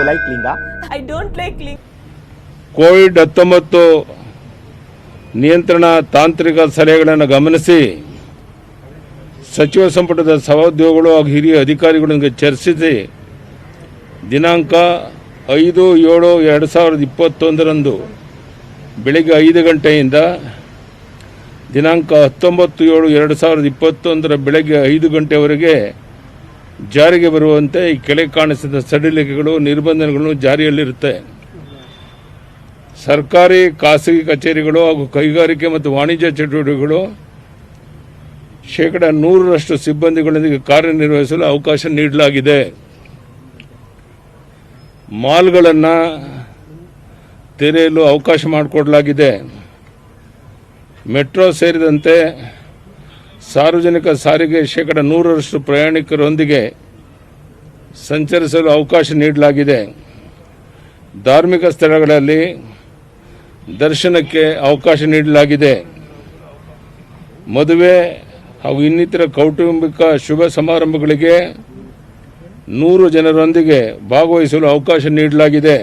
You like ಲಿಂಗ I don't like ಲಿಂಗ Covid ಹತ್ತೊಂಬತ್ತು ನಿಯಂತ್ರಣ ತಾಂತ್ರಿಕ ಸಲಹೆಗಳನ್ನು ಗಮನಿಸಿ. ಸಚಿವ ಸಂಪುಟದ ಸಹೋದ್ಯೋಗಿಗಳು ಹಾಗೂ ಹಿರಿಯ ಅಧಿಕಾರಿಗಳೊಂದಿಗೆ ಚರ್ಚಿಸಿ. ದಿನಾಂಕ ಐದು ಏಳು ಎರಡು ಸಾವಿರದ ಇಪ್ಪತ್ತೊಂದರಂದು ಬೆಳಗ್ಗೆ ಐದು ಗಂಟೆಯಿಂದ ದಿನಾಂಕ ಹತ್ತೊಂಬತ್ತು ಏಳು ಎರಡು ಸಾವಿರದ ಇಪ್ಪತ್ತೊಂದರ ಬೆಳಗ್ಗೆ ಐದು ಗಂಟೆವರೆಗೆ ಜಾರಿಗೆ ಬರುವಂತೆ ಈ ಕೆಳಗೆ ಕಾಣಿಸಿದ ಸಡಿಲಿಕೆಗಳು, ನಿರ್ಬಂಧನೆಗಳು ಜಾರಿಯಲ್ಲಿರುತ್ತೆ. ಸರ್ಕಾರಿ, ಖಾಸಗಿ ಕಚೇರಿಗಳು ಹಾಗೂ ಕೈಗಾರಿಕೆ ಮತ್ತು ವಾಣಿಜ್ಯ ಚಟುವಟಿಕೆಗಳು ಶೇಕಡ ನೂರರಷ್ಟು ಸಿಬ್ಬಂದಿಗಳೊಂದಿಗೆ ಕಾರ್ಯನಿರ್ವಹಿಸಲು ಅವಕಾಶ ನೀಡಲಾಗಿದೆ. ಮಾಲ್ಗಳನ್ನು ತೆರೆಯಲು ಅವಕಾಶ ಮಾಡಿಕೊಡಲಾಗಿದೆ. ಮೆಟ್ರೋ ಸೇರಿದಂತೆ ಸಾರ್ವಜನಿಕ ಸಾರಿಗೆ ಶೇಕಡ ನೂರರಷ್ಟು ಪ್ರಯಾಣಿಕರೊಂದಿಗೆ ಸಂಚರಿಸಲು ಅವಕಾಶ ನೀಡಲಾಗಿದೆ. ಧಾರ್ಮಿಕ ಸ್ಥಳಗಳಲ್ಲಿ ದರ್ಶನಕ್ಕೆ ಅವಕಾಶ ನೀಡಲಾಗಿದೆ. ಮದುವೆ ಹಾಗೂ ಇನ್ನಿತರ ಕೌಟುಂಬಿಕ ಶುಭ ಸಮಾರಂಭಗಳಿಗೆ ನೂರು ಜನರೊಂದಿಗೆ ಭಾಗವಹಿಸಲು ಅವಕಾಶ ನೀಡಲಾಗಿದೆ.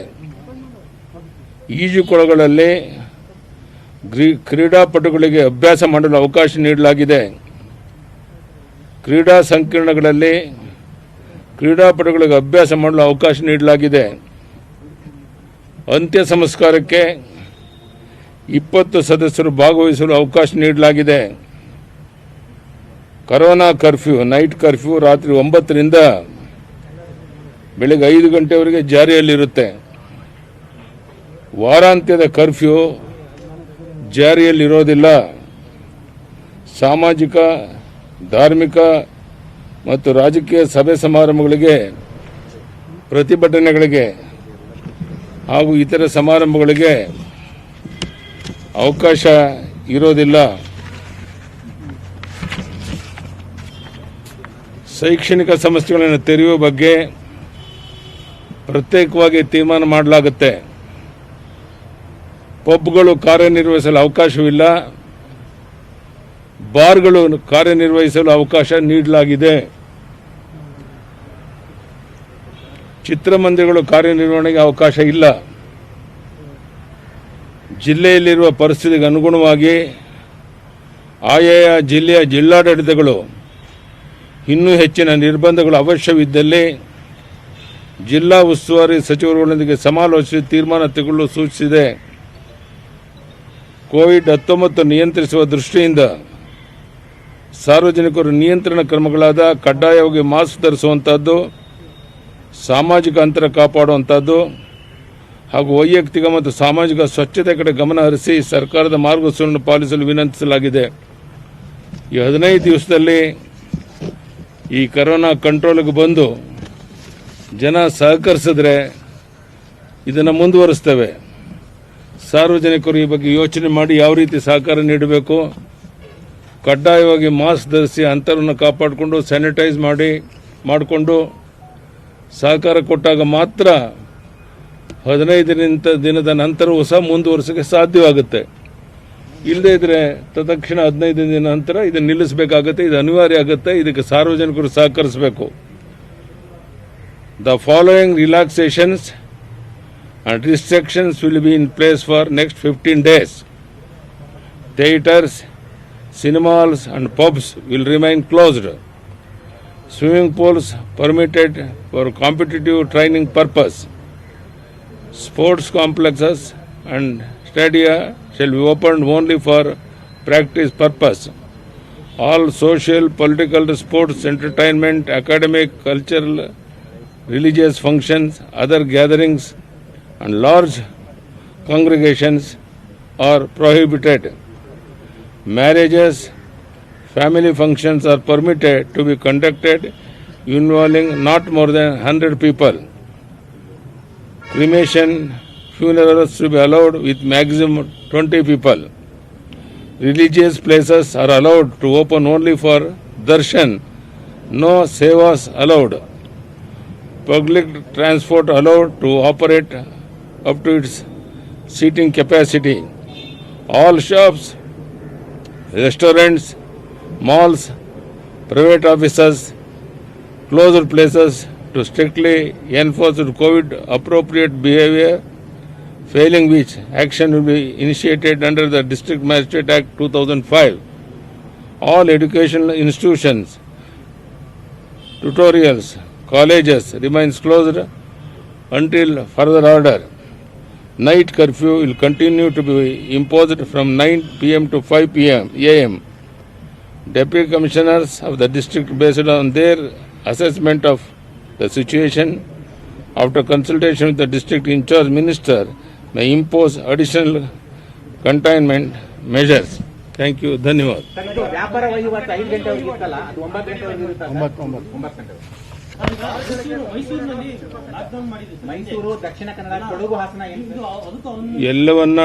ಈಜುಕೊಳಗಳಲ್ಲಿ ಕ್ರೀಡಾಪಟುಗಳಿಗೆ ಅಭ್ಯಾಸ ಮಾಡಲು ಅವಕಾಶ ನೀಡಲಾಗಿದೆ. ಕ್ರೀಡಾ ಸಂಕೀರ್ಣಗಳಲ್ಲಿ ಕ್ರೀಡಾಪಟುಗಳಿಗೆ ಅಭ್ಯಾಸ ಮಾಡಲು ಅವಕಾಶ ನೀಡಲಾಗಿದೆ. ಅಂತ್ಯ ಸಂಸ್ಕಾರಕ್ಕೆ ಇಪ್ಪತ್ತು ಸದಸ್ಯರು ಭಾಗವಹಿಸಲು ಅವಕಾಶ ನೀಡಲಾಗಿದೆ. ಕರೋನಾ ಕರ್ಫ್ಯೂ, ನೈಟ್ ಕರ್ಫ್ಯೂ ರಾತ್ರಿ ಒಂಬತ್ತರಿಂದ ಬೆಳಗ್ಗೆ ಐದು ಗಂಟೆವರೆಗೆ ಜಾರಿಯಲ್ಲಿರುತ್ತೆ. ವಾರಾಂತ್ಯದ ಕರ್ಫ್ಯೂ ಜಾರಿಯಲ್ಲಿರೋದಿಲ್ಲ. ಸಾಮಾಜಿಕ ಧಾರ್ಮಿಕ ಮತ್ತು ರಾಜಕೀಯ ಸಭೆ ಸಮಾರಂಭಗಳಿಗೆ, ಪ್ರತಿಭಟನೆಗಳಿಗೆ ಹಾಗೂ ಇತರ ಸಮಾರಂಭಗಳಿಗೆ ಅವಕಾಶ ಇರೋದಿಲ್ಲ. ಶೈಕ್ಷಣಿಕ ಸಂಸ್ಥೆಗಳನ್ನು ತೆರೆಯುವ ಬಗ್ಗೆ ಪ್ರತ್ಯೇಕವಾಗಿ ತೀರ್ಮಾನ ಮಾಡಲಾಗುತ್ತೆ. ಪಬ್ಗಳು ಕಾರ್ಯನಿರ್ವಹಿಸಲು ಅವಕಾಶವಿಲ್ಲ. ಬಾರ್ಗಳು ಕಾರ್ಯನಿರ್ವಹಿಸಲು ಅವಕಾಶ ನೀಡಲಾಗಿದೆ. ಚಿತ್ರಮಂದಿರಗಳು ಕಾರ್ಯನಿರ್ವಹಣೆಗೆ ಅವಕಾಶ ಇಲ್ಲ. ಜಿಲ್ಲೆಯಲ್ಲಿರುವ ಪರಿಸ್ಥಿತಿಗೆ ಅನುಗುಣವಾಗಿ ಆಯಾಯ ಜಿಲ್ಲೆಯ ಜಿಲ್ಲಾಡಳಿತಗಳು ಇನ್ನೂ ಹೆಚ್ಚಿನ ನಿರ್ಬಂಧಗಳು ಅವಶ್ಯವಿದ್ದಲ್ಲಿ ಜಿಲ್ಲಾ ಉಸ್ತುವಾರಿ ಸಚಿವರುಗಳೊಂದಿಗೆ ಸಮಾಲೋಚಿಸಿ ತೀರ್ಮಾನ ತೆಗೆದುಕೊಳ್ಳಲು ಸೂಚಿಸಿದೆ. ಕೋವಿಡ್ ಹತ್ತೊಂಬತ್ತು ನಿಯಂತ್ರಿಸುವ ದೃಷ್ಟಿಯಿಂದ ಸಾರ್ವಜನಿಕರು ನಿಯಂತ್ರಣ ಕ್ರಮಗಳಾದ ಕಡ್ಡಾಯವಾಗಿ ಮಾಸ್ಕ್ ಧರಿಸುವಂಥದ್ದು ಸಾಮಾಜಿಕ ಅಂತರ ಕಾಪಾಡುವಂಥದ್ದು ಹಾಗೂ ವೈಯಕ್ತಿಕ ಮತ್ತು ಸಾಮಾಜಿಕ ಸ್ವಚ್ಛತೆ ಕಡೆ ಗಮನ ಹರಿಸಿ ಸರ್ಕಾರದ ಮಾರ್ಗಸೂಚಿಯನ್ನು ಪಾಲಿಸಲು ವಿನಂತಿಸಲಾಗಿದೆ. ಈ ಹದಿನೈದು ದಿವಸದಲ್ಲಿ ಈ ಕರೋನಾ ಕಂಟ್ರೋಲ್ಗೆ ಬಂದು ಜನ ಸಹಕರಿಸಿದ್ರೆ ಇದನ್ನು ಮುಂದುವರಿಸ್ತೇವೆ. ಸಾರ್ವಜನಿಕರು ಈ ಬಗ್ಗೆ ಯೋಚನೆ ಮಾಡಿ ಯಾವ ರೀತಿ ಸಹಕಾರ ನೀಡಬೇಕು ಕಡ್ಡಾಯವಾಗಿ ಮಾಸ್ಕ್ ಧರಿಸಿ ಅಂತರವನ್ನು ಕಾಪಾಡಿಕೊಂಡು ಸ್ಯಾನಿಟೈಸ್ ಮಾಡಿ ಮಾಡಿಕೊಂಡು ಸಹಕಾರ ಕೊಟ್ಟಾಗ ಮಾತ್ರ ಹದಿನೈದರಿಂದ ದಿನದ ನಂತರವೂ ಸಹ ಮುಂದುವರಿಸೋಕ್ಕೆ ಸಾಧ್ಯವಾಗುತ್ತೆ ಇಲ್ಲದೇ ಇದ್ದರೆ ತತ್ಕ್ಷಣ ಹದಿನೈದು ದಿನ ನಂತರ ಇದನ್ನು ನಿಲ್ಲಿಸಬೇಕಾಗುತ್ತೆ ಇದು ಅನಿವಾರ್ಯ ಆಗುತ್ತೆ ಇದಕ್ಕೆ ಸಾರ್ವಜನಿಕರು ಸಹಕರಿಸಬೇಕು the following relaxations and restrictions will be in place for next 15 days. Theaters, cinemas and pubs will remain closed. Swimming pools permitted for competitive training purpose. Sports complexes and stadia shall be opened only for practice purpose. All social, political, sports, entertainment, academic, cultural, religious functions, other gatherings, and large congregations are prohibited. Marriages, family functions are permitted to be conducted involving not more than 100 people. Cremation, funerals to be allowed with maximum 20 people. Religious places are allowed to open only for darshan, no sevas allowed. Public transport allowed to operate up to its seating capacity. All shops, restaurants, malls, private offices, closed places to strictly enforce COVID appropriate behavior, failing which action will be initiated under the District Magistrate Act 2005. All educational institutions, tutorials, colleges remains closed until further order. Night curfew will continue to be imposed from 9 pm to 5 pm am. Deputy commissioners of the district based on their assessment of the situation after consultation with the district in charge minister may impose additional containment measures. Thank you. Dhanyawad. Mysuru, Dakshina Kannada Kodagu Hassan ಎಲ್ಲವನ್ನ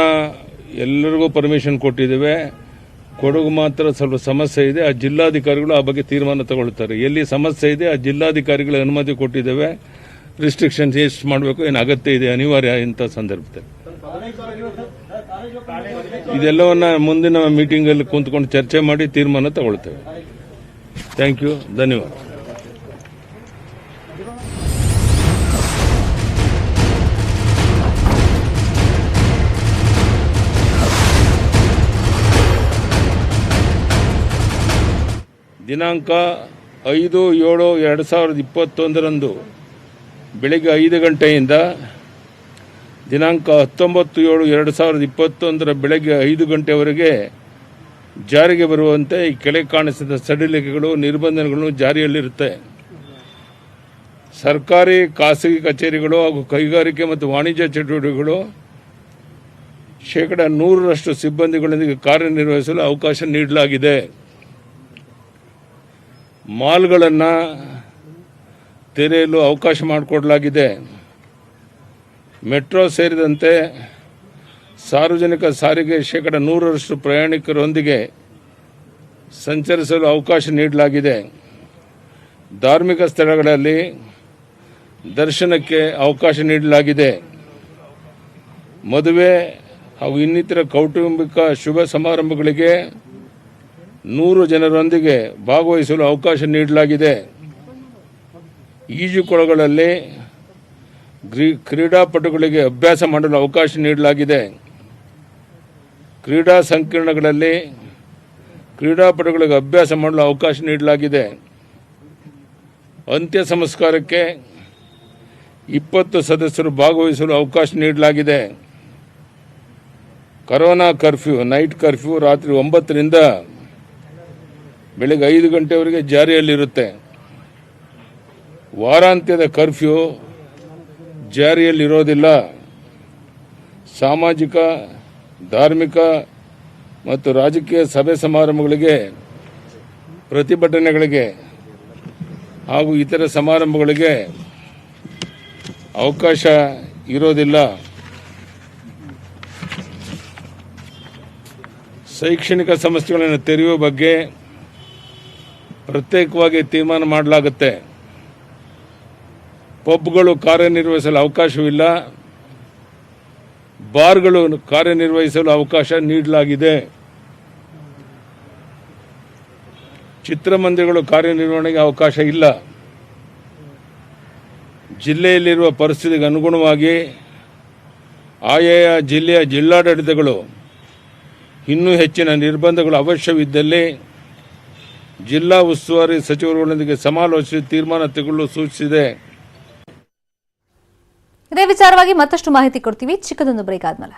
ಎಲ್ಲರಿಗೂ permission ಕೊಟ್ಟಿದ್ದೇವೆ. ಕೊಡಗು ಮಾತ್ರ ಸ್ವಲ್ಪ ಸಮಸ್ಯೆ ಇದೆ. ಆ ಜಿಲ್ಲಾಧಿಕಾರಿಗಳು ಆ ಬಗ್ಗೆ ತೀರ್ಮಾನ ತಗೊಳ್ತಾರೆ. ಎಲ್ಲಿ ಸಮಸ್ಯೆ ಇದೆ, ಆ ಜಿಲ್ಲಾಧಿಕಾರಿಗಳ ಅನುಮತಿ ಕೊಟ್ಟಿದ್ದೇವೆ. ರಿಸ್ಟ್ರಿಕ್ಷನ್ಸ್ ಎಷ್ಟು ಮಾಡಬೇಕು, ಏನು ಅಗತ್ಯ ಇದೆ, ಅನಿವಾರ್ಯ ಇಂಥ ಸಂದರ್ಭದಲ್ಲಿ. ಇದೆಲ್ಲವನ್ನ ಮುಂದಿನ ಮೀಟಿಂಗಲ್ಲಿ ಕುಂತ್ಕೊಂಡು ಚರ್ಚೆ ಮಾಡಿ ತೀರ್ಮಾನ ತಗೊಳ್ತೇವೆ. ಥ್ಯಾಂಕ್ ಯು ಧನ್ಯವಾದ. ದಿನಾಂಕ ಐದು ಏಳು ಎರಡು ಸಾವಿರದ ಇಪ್ಪತ್ತೊಂದರಂದು ಬೆಳಗ್ಗೆ ಐದು ಗಂಟೆಯಿಂದ ದಿನಾಂಕ ಹತ್ತೊಂಬತ್ತು ಏಳು ಎರಡು ಸಾವಿರದ ಇಪ್ಪತ್ತೊಂದರ ಬೆಳಗ್ಗೆ ಐದು ಗಂಟೆವರೆಗೆ ಜಾರಿಗೆ ಬರುವಂತೆ ಈ ಕೆಳಗೆ ಕಾಣಿಸಿದ ಸಡಿಲಿಕೆಗಳು, ನಿರ್ಬಂಧನೆಗಳು ಜಾರಿಯಲ್ಲಿರುತ್ತೆ. ಸರ್ಕಾರಿ, ಖಾಸಗಿ ಕಚೇರಿಗಳು ಹಾಗೂ ಕೈಗಾರಿಕೆ ಮತ್ತು ವಾಣಿಜ್ಯ ಚಟುವಟಿಕೆಗಳು ಶೇಕಡ ನೂರರಷ್ಟು ಸಿಬ್ಬಂದಿಗಳೊಂದಿಗೆ ಕಾರ್ಯನಿರ್ವಹಿಸಲು ಅವಕಾಶ ನೀಡಲಾಗಿದೆ. ಮಾಲ್ಗಳನ್ನು ತೆರೆಯಲು ಅವಕಾಶ ಮಾಡಿಕೊಡಲಾಗಿದೆ. ಮೆಟ್ರೋ ಸೇರಿದಂತೆ ಸಾರ್ವಜನಿಕ ಸಾರಿಗೆ ಶೇಕಡ ನೂರರಷ್ಟು ಪ್ರಯಾಣಿಕರೊಂದಿಗೆ ಸಂಚರಿಸಲು ಅವಕಾಶ ನೀಡಲಾಗಿದೆ. ಧಾರ್ಮಿಕ ಸ್ಥಳಗಳಲ್ಲಿ ದರ್ಶನಕ್ಕೆ ಅವಕಾಶ ನೀಡಲಾಗಿದೆ. ಮದುವೆ ಹಾಗೂ ಇನ್ನಿತರ ಕೌಟುಂಬಿಕ ಶುಭ ಸಮಾರಂಭಗಳಿಗೆ ನೂರು ಜನರೊಂದಿಗೆ ಭಾಗವಹಿಸಲು ಅವಕಾಶ ನೀಡಲಾಗಿದೆ. ಈಜುಕೊಳಗಳಲ್ಲಿ ಕ್ರೀಡಾಪಟುಗಳಿಗೆ ಅಭ್ಯಾಸ ಮಾಡಲು ಅವಕಾಶ ನೀಡಲಾಗಿದೆ. ಕ್ರೀಡಾ ಸಂಕೀರ್ಣಗಳಲ್ಲಿ ಕ್ರೀಡಾಪಟುಗಳಿಗೆ ಅಭ್ಯಾಸ ಮಾಡಲು ಅವಕಾಶ ನೀಡಲಾಗಿದೆ. ಅಂತ್ಯ ಸಂಸ್ಕಾರಕ್ಕೆ ಇಪ್ಪತ್ತು ಸದಸ್ಯರು ಭಾಗವಹಿಸಲು ಅವಕಾಶ ನೀಡಲಾಗಿದೆ. ಕರೋನಾ ಕರ್ಫ್ಯೂ, ನೈಟ್ ಕರ್ಫ್ಯೂ ರಾತ್ರಿ ಒಂಬತ್ತರಿಂದ ಬೆಳಗ್ಗೆ ಐದು ಗಂಟೆವರೆಗೆ ಜಾರಿಯಲ್ಲಿರುತ್ತೆ. ವಾರಾಂತ್ಯದ ಕರ್ಫ್ಯೂ ಜಾರಿಯಲ್ಲಿರೋದಿಲ್ಲ. ಸಾಮಾಜಿಕ, ಧಾರ್ಮಿಕ ಮತ್ತು ರಾಜಕೀಯ ಸಭೆ ಸಮಾರಂಭಗಳಿಗೆ, ಪ್ರತಿಭಟನೆಗಳಿಗೆ ಹಾಗೂ ಇತರ ಸಮಾರಂಭಗಳಿಗೆ ಅವಕಾಶ ಇರೋದಿಲ್ಲ. ಶೈಕ್ಷಣಿಕ ಸಂಸ್ಥೆಗಳನ್ನು ತೆರೆಯುವ ಬಗ್ಗೆ ಪ್ರತ್ಯೇಕವಾಗಿ ತೀರ್ಮಾನ ಮಾಡಲಾಗುತ್ತೆ. ಪಬ್ಗಳು ಕಾರ್ಯನಿರ್ವಹಿಸಲು ಅವಕಾಶವಿಲ್ಲ. ಬಾರ್ಗಳು ಕಾರ್ಯನಿರ್ವಹಿಸಲು ಅವಕಾಶ ನೀಡಲಾಗಿದೆ. ಚಿತ್ರಮಂದಿರಗಳು ಕಾರ್ಯನಿರ್ವಹಣೆಗೆ ಅವಕಾಶ ಇಲ್ಲ. ಜಿಲ್ಲೆಯಲ್ಲಿರುವ ಪರಿಸ್ಥಿತಿಗೆ ಅನುಗುಣವಾಗಿ ಆಯಾಯ ಜಿಲ್ಲೆಯ ಜಿಲ್ಲಾಡಳಿತಗಳು ಇನ್ನೂ ಹೆಚ್ಚಿನ ನಿರ್ಬಂಧಗಳು ಅವಶ್ಯವಿದ್ದಲ್ಲಿ ಜಿಲ್ಲಾ ಉಸ್ತುವಾರಿ ಸಚಿವರುಗಳೊಂದಿಗೆ ಸಮಾಲೋಚಿಸಿ ತೀರ್ಮಾನ ತೆಗೆದುಕೊಳ್ಳಲು ಸೂಚಿಸಿದೆ. ಇದೇ ವಿಚಾರವಾಗಿ ಮತ್ತಷ್ಟು ಮಾಹಿತಿ ಕೊಡ್ತೀವಿ. ಚಿಕ್ಕದೊಂದು ಬ್ರೇಕ್ ಆದ್ಮೇಲೆ.